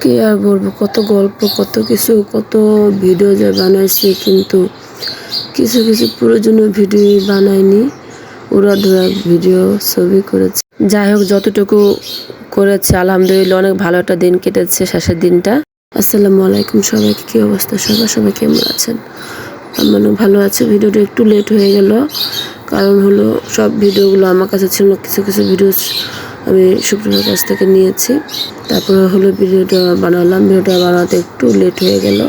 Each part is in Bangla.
কি আর বলব? কত গল্প, কত কিছু, কত ভিডিও যে বানাইছি কিন্তু কিছু কিছু প্রয়োজনীয় ভিডিও বানাইনি। ওরা ধরা ভিডিও ছবি করেছে। যাই হোক, যতটুকু করেছে, আলহামদুলিল্লাহ, অনেক ভালো একটা দিন কেটেছে শেষের দিনটা। আসসালামু আলাইকুম সবাইকে, কী অবস্থা? সবাই সবাই কেমন আছেন? আমারও ভালো আছে। ভিডিওটা একটু লেট হয়ে গেল। কারণ হলো, সব ভিডিওগুলো আমার কাছে ছিল, কিছু কিছু ভিডিও আমি সুপ্রিমার কাছ থেকে নিয়েছি। তারপরে হলো ভিডিওটা বানালাম। ভিডিওটা বানাতে একটু লেট হয়ে গেল।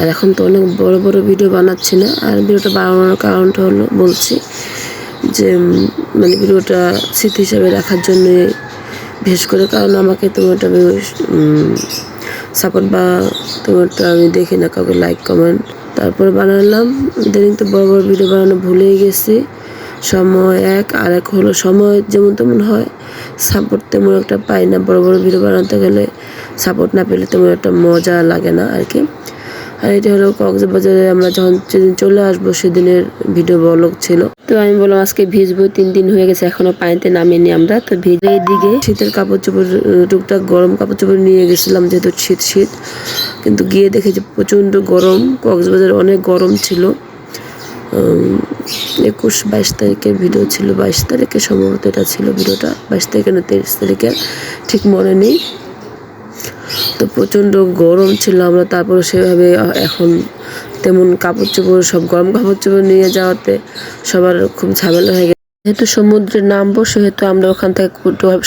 আর এখন তো অনেক বড় বড় ভিডিও বানাচ্ছি না। আর ভিডিওটা বানানোর কারণটা হলো বলছি যে মানে ভিডিওটা স্মৃতি হিসাবে রাখার জন্য বিশেষ করে। কারণ আমাকে তোমারটা সাপোর্ট বা তোমারটা আমি দেখি না কাউকে লাইক কমেন্ট তারপরে বানালাম। ইদানিং তো বড় বড় ভিডিও বানানো ভুলেই গেছি। সময় এক, আর এক হলো সময় যেমন তেমন হয়। সাপোর্ট তেমন একটা পাই না। বড় বড় ভিডিও বানাতে গেলে সাপোর্ট না পেলে তেমন একটা মজা লাগে না আর কি। আর এটা হলো কক্সবাজারে আমরা যখন যেদিন চলে আসব সেদিনের ভিডিও ব্লগ ছিল। তো আমি বললাম আজকে ভিজবো, তিন দিন হয়ে গেছে এখনও পানিতে নামিনি আমরা। তো ভিজে দিকে শীতের কাপড় চোপড় টুকটাক গরম কাপড় চোপড় নিয়ে গেছিলাম যেহেতু শীত শীত। কিন্তু গিয়ে দেখে যে প্রচণ্ড গরম। কক্সবাজার অনেক গরম ছিল। একুশ বাইশ তারিখের ভিডিও ছিল। বাইশ তারিখে সম্ভবত এটা ছিল ভিডিওটা। বাইশ তারিখে না, তেইশ তারিখে। ঠিক মনে নেই। তো প্রচণ্ড গরম ছিল আমরা, তারপরে সেভাবে এখন তেমন কাপড় চোপড় সব গরম কাপড় চোপড় নিয়ে যাওয়াতে সবার খুব ঝামেলা হয়ে গেছে। যেহেতু সমুদ্রে নামবো সেহেতু আমরা ওখান থেকে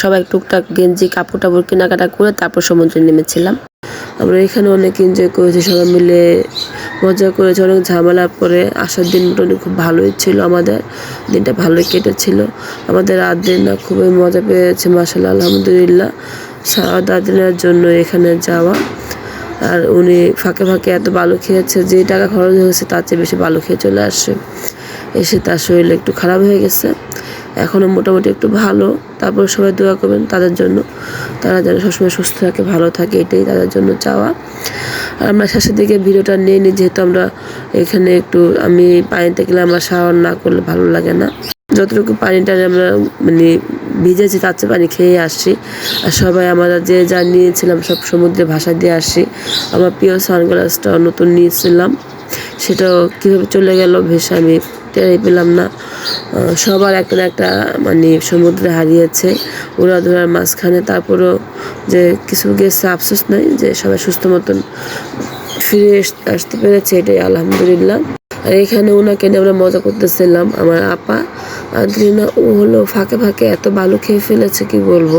সবাই টুকটাক গেঞ্জি, কাপড় টাপড় কেনাকাটা করে তারপর সমুদ্রে নেমেছিলাম। আমরা এখানে অনেক এনজয় করেছি, সবাই মিলে মজা করেছে অনেক ঝামেলা পরে আসার দিন মোটামুটি খুব ভালোই ছিল আমাদের। দিনটা ভালোই কেটেছিল। আমাদের রাত দিন না খুবই মজা পেয়েছে মাসাল্লাহ আলহামদুলিল্লাহ। সারা দিনের জন্য এখানে যাওয়া। আর উনি ফাঁকে ফাঁকে এত ভালো খেয়েছে, যে টাকা খরচ হয়েছে তার চেয়ে বেশি ভালো খেয়ে চলে আসছে এসে তার শরীর একটু খারাপ হয়ে গেছে। এখনও মোটামুটি একটু ভালো। তারপর সবাই দোয়া করবেন তাদের জন্য। তারা যেন সবসময় সুস্থ থাকে, ভালো থাকে, এটাই তাদের জন্য চাওয়া। আর আমরা শেষের দিকে ভিডিওটা নিয়ে নিই, যেহেতু আমরা এখানে একটু আমি পানিতে গেলে আমার শাওয়ার না করলে ভালো লাগে না। যতটুকু পানিটা আমরা মানে ভিজেছি, তার চেয়ে পানি খেয়ে আসছি। আর সবাই আমরা যে যা নিয়েছিলাম, সব সমুদ্রে ভাষা দিয়ে আসছি। আমার প্রিয় সানগ্লাসটা নতুন নিয়েছিলাম। সেটাও কীভাবে চলে গেল ভেসে আমি টেরই পেলাম না। সবার একটা একটা মানে সমুদ্রে হারিয়েছে। ওরা ধরার মাঝখানে তারপরেও যে কিছু গেছে, আফসোস নাই যে সবাই সুস্থ মতন ফিরে আসতে পেরেছে, এটাই আলহামদুলিল্লাহ। আর এখানে ওনাকে নিয়ে আমরা মজা করতেছিলাম। আমার আপা আদ্রিনা ও হলো ফাঁকে ফাঁকে এত বালু খেয়ে ফেলেছে, কি বলব?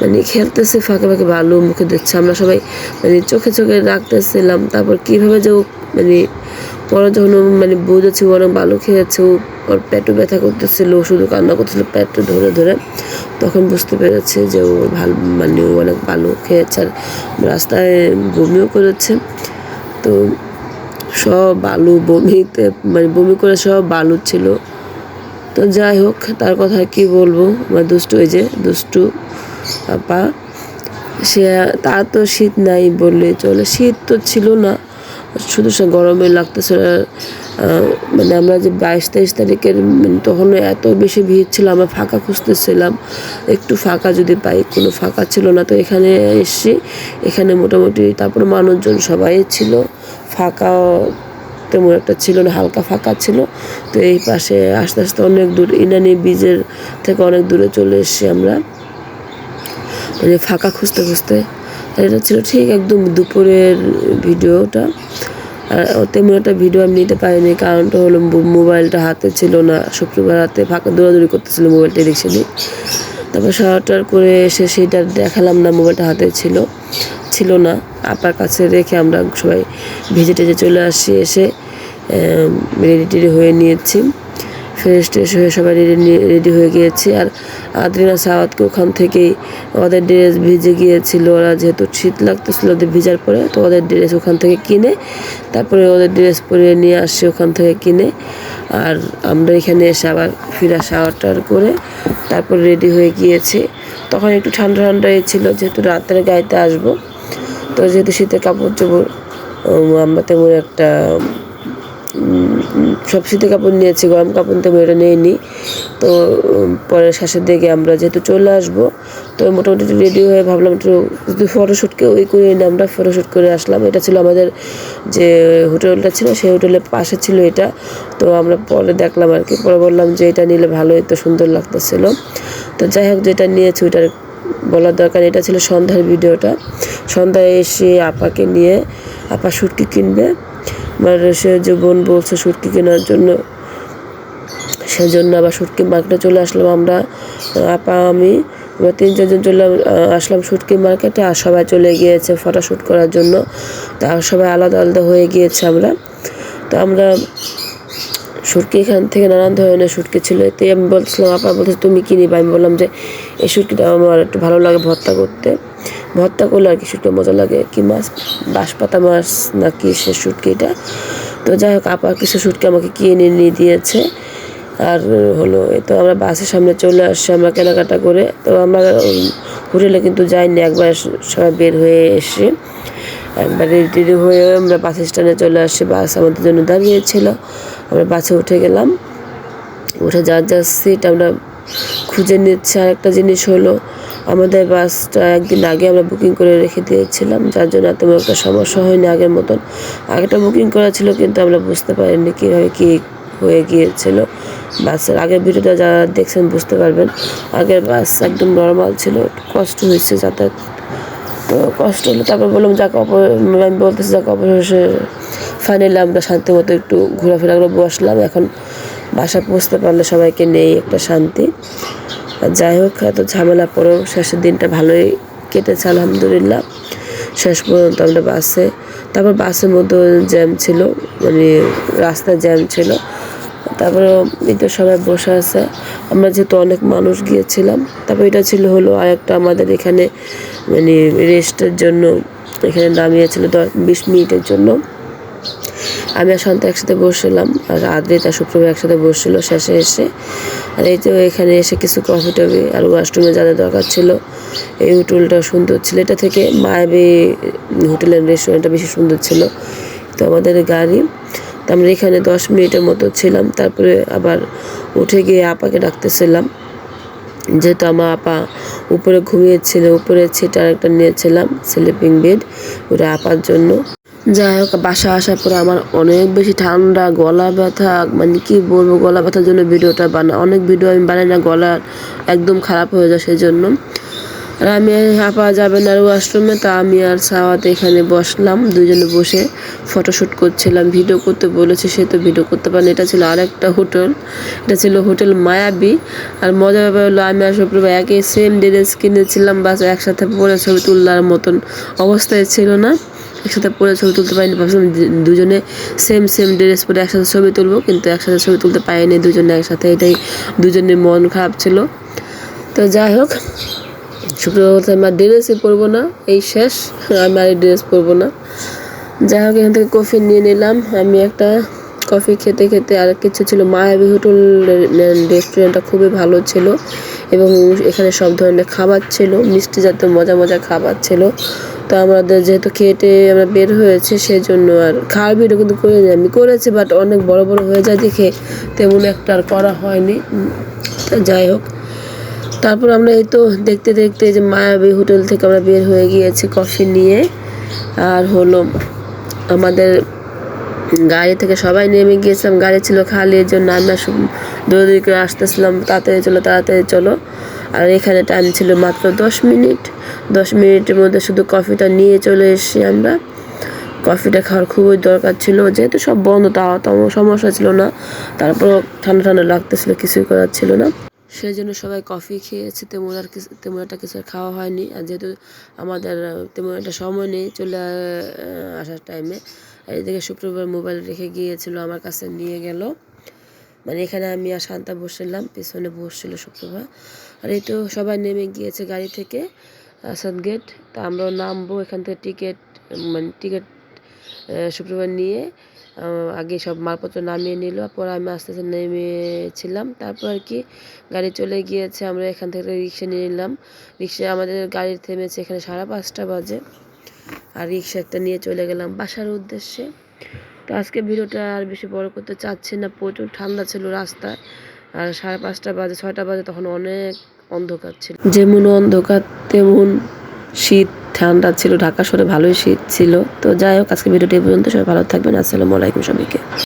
মানে খেলতেছে, ফাঁকে ফাঁকে বালু মুখে দিচ্ছে। আমরা সবাই মানে চোখে চোখে রাখতেছিলাম। তারপর কীভাবে যে মানে পরে যখন মানে বুঝেছে ও অনেক ভালো খেয়েছে, ও ওর পেটও ব্যথা করতেছিল শুধু কান্না করতেছিল পেটটা ধরে ধরে, তখন বুঝতে পেরেছে যে ও ভালো মানে ও অনেক ভালো খেয়েছে আর রাস্তায় বমিও করেছে। তো সব বালু বমিতে মানে বমি করে সব বালু ছিল। তো যাই হোক, তার কথা কি বলব? আমার দুষ্টু ওই যে দুষ্টু আপা, সে তার তো শীত নাই বললে চলে। শীত তো ছিল না, শুধু সে গরমে লাগতেছিল মানে আমরা যে বাইশ তেইশ তারিখের মানে তখন এত বেশি ভিড় ছিল, আমরা ফাঁকা খুঁজতেছিলাম। একটু ফাঁকা যদি পাই, কোনো ফাঁকা ছিল না। তো এখানে এসছি এখানে মোটামুটি তারপর মানুষজন সবাই ছিল। ফাঁকা তেমন একটা ছিল না, হালকা ফাঁকা ছিল। তো এই পাশে আস্তে আস্তে অনেক দূর, ইনানি বীজের থেকে অনেক দূরে চলে এসেছি আমরা। মানে ফাঁকা খুঁজতে খুঁজতে। আর এটা ছিল ঠিক একদম দুপুরের ভিডিওটা। আর তেমন একটা ভিডিও আমি নিতে পারিনি, কারণটা হলো মোবাইলটা হাতে ছিল না। শুক্রবার হাতে ফাঁকা দৌড়াদৌড়ি করতেছিল মোবাইলটা এদিক সেদিক। তারপর সারাটার করে এসে সেটা দেখালাম না, মোবাইলটা হাতে ছিল ছিল না। আপার কাছে রেখে আমরা সবাই ভিজে টেজে চলে আসছি এসে রেডি টেডি হয়ে নিয়েছি। ফ্রেশ ট্রেশ হয়ে সবাই রেডি রেডি হয়ে গিয়েছি। আর আদ্রিনা সাওয়াতকে ওখান থেকেই ওদের ড্রেস ভিজে গিয়েছিল। ওরা যেহেতু শীত লাগতেছিল ওদের ভিজার পরে, তো ওদের ড্রেস ওখান থেকে কিনে, তারপরে ওদের ড্রেস পরে নিয়ে আসছি ওখান থেকে কিনে। আর আমরা এখানে এসে আবার ফিরা শাওয়ার করে তারপর রেডি হয়ে গিয়েছি। তখন একটু ঠান্ডা ঠান্ডা ছিল, যেহেতু রাতের গাইতে আসব। তো যেহেতু শীতের কাপড় চোপড় আমরা তেমন একটা সব শীতের কাপড় নিয়েছি, গরম কাপড় তেমন এটা নিইনি। তো পরে শেষের দিকে আমরা যেহেতু চলে আসব, তো মোটামুটি রেডি হয়ে ভাবলাম একটু ফটোশ্যুটকে ওই করে এনে আমরা ফটোশ্যুট করে আসলাম। এটা ছিল আমাদের যে হোটেলটা ছিল, সেই হোটেলের পাশে ছিল এটা। তো আমরা পরে দেখলাম আর কি, পরে বললাম যে এটা নিলে ভালোই তো সুন্দর লাগতেছিল। তো যাই হোক, যেটা নিয়েছি ওইটার বলার দরকার এটা ছিল সন্ধ্যার ভিডিওটা। সন্ধ্যায় এসে আপাকে নিয়ে, আপা সুটকি কিনবে। সে যে বোন বলছে সুটকি কেনার জন্য, সেজন্য আবার সুটকি মার্কেটে চলে আসলাম আমরা। আপা, আমি, আমরা তিন চারজন চলে আসলাম সুটকি মার্কেটে আর সবাই চলে গিয়েছে ফটোশ্যুট করার জন্য। তা সবাই আলাদা আলাদা হয়ে গিয়েছে আমরা। তো আমরা সুটকি এখান থেকে নানান ধরনের সুটকি ছিল। এতে আমি বলছিলাম, আপা বলছে, তুমি কি নিবা? আমি বললাম যে, এই সুটকিটা আমার একটু ভালো লাগে ভর্তা করতে। ভর্তা করলে আর কি সুটকি মজা লাগে, কি মাছ, বাঁশপাতা মাছ নাকি সে সুটকিটা তো যাই হোক, আপা কিছু সুটকি আমাকে কিনে নিয়ে দিয়েছে। আর হলো, এই তো আমরা বাসের সামনে চলে আসছি আমরা কেনাকাটা করে। তো আমরা হোটেলে কিন্তু যাইনি, একবার সবাই বের হয়ে এসে একবার রেডি হয়ে আমরা বাস স্ট্যান্ডে চলে আসছি। বাস আমাদের জন্য দাঁড়িয়েছিল। আমরা বাসে উঠে গেলাম। উঠে যার যার সিট আমরা খুঁজে নিচ্ছি। আর একটা জিনিস হলো আমাদের বাসটা একদিন আগে আমরা বুকিং করে রেখে দিয়েছিলাম, যার জন্য তেমন একটা সমস্যা হয়নি আগের মতন। আগেটা বুকিং করা ছিল কিন্তু আমরা বুঝতে পারিনি কীভাবে কী হয়ে গিয়েছিল। বাসের আগের ভিডিওটা যারা দেখছেন বুঝতে পারবেন, আগের বাস একদম নর্মাল ছিল, কষ্ট হয়েছে যাতায়াত। তো কষ্ট হলো, তারপর বললাম, যাক, অপর আমি বলতেছি, যাক, অবশেষে ফাইনালি আমরা শান্তি মতো একটু ঘোরাফেরা করে বসলাম। এখন বাসা পৌঁছতে পারলে সবাইকে নেই একটা শান্তি। যাই হোক, এত ঝামেলা পরেও শেষের দিনটা ভালোই কেটেছে, আলহামদুলিল্লাহ। শেষ পর্যন্ত আমরা বাসে, তারপর বাসের মধ্যে জ্যাম ছিল মানে রাস্তায় জ্যাম ছিল। তারপরে তো সবাই বসে আছে। আমরা যেহেতু অনেক মানুষ গিয়েছিলাম, তারপর এটা ছিল হলো আর একটা আমাদের এখানে মানে রেস্টের জন্য এখানে নামিয়েছিল দশ, বিশ মিনিটের জন্য। আমি আর শান্ত একসাথে বসছিলাম, আর আদ্রিতা শুক্রবার একসাথে বসছিল শেষে এসে। আর এই তো এখানে এসে কিছু কফি টফি আর ওয়াশরুমে যাদের দরকার ছিল, এই হোটেলটা সুন্দর ছিল। এটা থেকে মায়াবী হোটেল অ্যান্ড রেস্টুরেন্টটা বেশি সুন্দর ছিল। তো আমাদের গাড়ি, তো আমরা এখানে দশ মিনিটের মতো ছিলাম। তারপরে আবার উঠে গিয়ে আপাকে ডাকতেছিলাম, যেহেতু আমার আপা উপরে ঘুমিয়েছিল, উপরে ছিটা একটা নিয়েছিলাম স্লিপিং বেড ওটা আপার জন্য। যাই হোক বাসা আসার পরে আমার অনেক বেশি ঠান্ডা, গলা ব্যথা মানে কি বলব, গলা ব্যথার জন্য ভিডিওটা বানা, অনেক ভিডিও আমি বানাই না, গলা একদম খারাপ হয়ে যায় সেই জন্য আর আমি আপা যাবেন আর ওয়াশরুমে তা আমি আর সাওয়াতে এখানে বসলাম দুজনে বসে ফটোশ্যুট করছিলাম ভিডিও করতে বলেছে, সে তো ভিডিও করতে পারেনি। এটা ছিল আরেকটা হোটেল, এটা ছিল হোটেল মায়াবী। আর মজার ব্যাপার হলো, আমি আর শুক্রবার একই সেম ড্রেস কিনেছিলাম, বাস একসাথে পরে ছবি তোলার মতন অবস্থায় ছিল না। একসাথে পরে ছবি তুলতে পারিনি, ভাবছিলাম দুজনে সেম সেম ড্রেস পরে একসাথে ছবি তুলবো, কিন্তু একসাথে ছবি তুলতে পারিনি, দুজনে একসাথে, এটাই দুজনের মন খারাপ ছিল। তো যাই হোক, শুক্রবার আমার আর ড্রেসই পরবো না, এই শেষ আমি আর ড্রেস পরবো না। যাই হোক, এখান থেকে কফি নিয়ে নিলাম, আমি একটা কফি খেতে খেতে আর কিছু ছিল। মায়াবী হোটেল রেস্টুরেন্টটা খুবই ভালো ছিল এবং এখানে সব ধরনের খাবার ছিল। মিষ্টি জাতীয় মজা মজা খাবার ছিল। তো আমাদের যেহেতু খেটে আমরা বের হয়েছে সেই জন্য আর খাওয়ার ভিডিও কিন্তু করিনি আমি। করেছি বাট অনেক বড় বড় হয়ে যায় দেখে তেমন একটা আর করা হয়নি। যাই হোক। তারপর আমরা এই তো দেখতে দেখতে যে মায়াবী হোটেল থেকে আমরা বের হয়ে গিয়েছি কফি নিয়ে। আর হলো আমাদের গাড়ি থেকে সবাই নেমে গিয়েছিলাম। গাড়ি ছিল খালি এর জন্য আমরা দৌড়ি করে আসতেছিলাম। তাড়াতাড়ি চলো তাড়াতাড়ি চলো। আর এখানে টাইম ছিল মাত্র দশ মিনিট। দশ মিনিটের মধ্যে শুধু কফিটা নিয়ে চলে এসেছি আমরা। কফিটা খাওয়ার খুবই দরকার ছিল। যেহেতু সব বন্ধ, তাও তেমন সমস্যা ছিল না। তারপর ঠান্ডা ঠান্ডা লাগতেছিল, কিছুই করার ছিল না। সেই জন্য সবাই কফি খেয়েছে। তেমন আর কিছু তেমন একটা কিছু খাওয়া হয়নি। আর যেহেতু আমাদের তেমন একটা সময় নেই চলে আসার টাইমে আর এদিকে শুক্রবার মোবাইল রেখে গিয়েছিল, আমার কাছে নিয়ে গেল। মানে এখানে আমি আর শান্তা বসছিলাম, পিছনে বসছিল শুক্রবার। আর এই তো সবাই নেমে গিয়েছে গাড়ি থেকে আসাদ গেট তা আমরাও নামবো এখান থেকে টিকিট মানে টিকিট শুক্রবার নিয়ে আগে সব মালপত্র নামিয়ে নিল, পরে আমি আস্তে আস্তে নেমেছিলাম। তারপর আর কি, গাড়ি চলে গিয়েছে, আমরা এখান থেকে রিক্সা নিয়ে নিলাম। রিক্সা আমাদের গাড়ি থেমেছে এখানে সাড়ে পাঁচটা বাজে। আর রিক্সা একটা নিয়ে চলে গেলাম বাসার উদ্দেশ্যে। তো আজকে ভিডিওটা আর বেশি বড় করতে চাচ্ছি না, প্রচুর ঠান্ডা ছিল রাস্তায়। আর সাড়ে পাঁচটা বাজে, ছয়টা বাজে তখন অনেক অন্ধকার ছিল। যেমন অন্ধকার, তেমন শীত, ঠান্ডা ছিল, ঢাকা শহরে ভালোই শীত ছিল। তো যাই হোক, আজকে ভিডিওটি পর্যন্ত। সবাই ভালো থাকবেন। আসসালামু আলাইকুম সবাইকে।